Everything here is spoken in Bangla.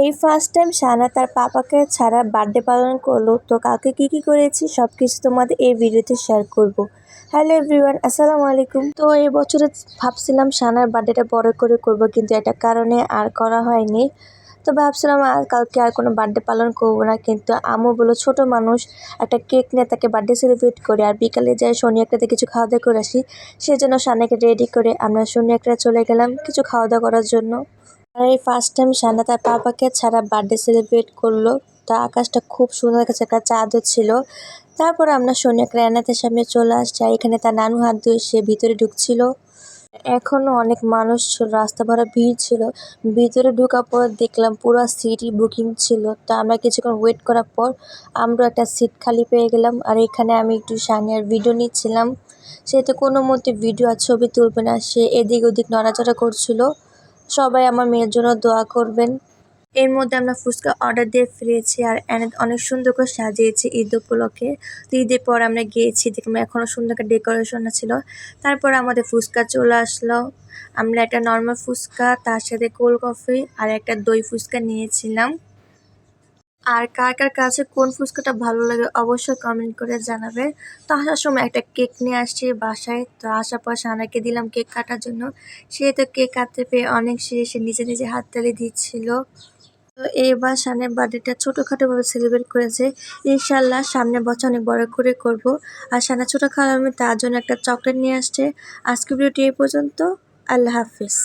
এই ফার্স্ট টাইম সানা তার পাপাকে ছাড়া বার্থডে পালন করল, তো কালকে কি কি করেছি সব কিছু তোমাদের এই ভিডিওতে শেয়ার করব। হ্যালো এভরিওয়ান আসসালামু আলাইকুম। তো এই বছরে ভাবছিলাম সানার বার্থডেটা বড় করে করব, কিন্তু একটা কারণে আর করা হয়নি। তো ভাবছিলাম আর কালকে আর কোনো বার্থডে পালন করব না, কিন্তু আমু বলো ছোট মানুষ, একটা কেক নিয়ে তাকে বার্থডে সেলিব্রেট করে। আর বিকালে যাই শনি একটাতে কিছু খাওয়া দাওয়া করে আসি। সেই জন্য সানাকে রেডি করে আমরা শনি একটা চলে গেলাম কিছু খাওয়া দাওয়া করার জন্য। আর এই ফার্স্ট টাইম সানা তার পাপাকে ছাড়া বার্থডে সেলিব্রেট করল। তা আকাশটা খুব সুন্দর কাছে একটা চাঁদও ছিল। তারপর আমরা সোনিয়া রায়নাথের সামনে চলে আসছি আর এখানে তার নানু হাত ধুয়ে সে ভিতরে ঢুকছিল। এখনও অনেক মানুষ ছিল, রাস্তা ভরা ভিড় ছিল। ভিতরে ঢোকার পর দেখলাম পুরো সিটই বুকিং ছিল। তো আমরা কিছুক্ষণ ওয়েট করার পর আমরা একটা সিট খালি পেয়ে গেলাম। আর এখানে আমি একটু সানিয়ার ভিডিও নিচ্ছিলাম। সে তো কোনো মতে ভিডিও আর ছবি তুলবে না। সে এদিক ওদিক নড়াচড়া করছিল। সবাই আমার মেয়ের জন্য দোয়া করবেন। এর মধ্যে আমরা ফুচকা অর্ডার দিয়ে ফিরেছি আর এনে অনেক সুন্দর করে সাজিয়েছি ঈদ উপলক্ষে। তো ঈদের পর আমরা গিয়েছি, দেখলাম এখনও সুন্দর করে ডেকোরেশন ছিল। তারপর আমাদের ফুচকা চলে আসলো। আমরা একটা নর্মাল ফুচকা, তার সাথে কোল্ড কফি আর একটা দই ফুচকা নিয়েছিলাম। আর কার কার কাছে কোন ফুচকাটা ভালো লাগে অবশ্যই কমেন্ট করে জানাবে। তো আসার সময় একটা কেক নিয়ে আসছি বাসায়। তো আসার পর সানাকে দিলাম কেক কাটার জন্য। সে তো কেক কাটতে পেয়ে অনেক সে সে নিজে নিজে হাততালি দিচ্ছিল। তো এইবার সামনের বার্থডেটা ছোটোখাটোভাবে সেলিব্রেট করেছে। ইনশাল্লাহ সামনের বছর অনেক বড় করে করব। আর সানা ছোটো খাওয়া আমি তার জন্য একটা চকলেট নিয়ে আসছে। আজকে ভিডিওটি এই পর্যন্ত। আল্লাহ হাফিজ।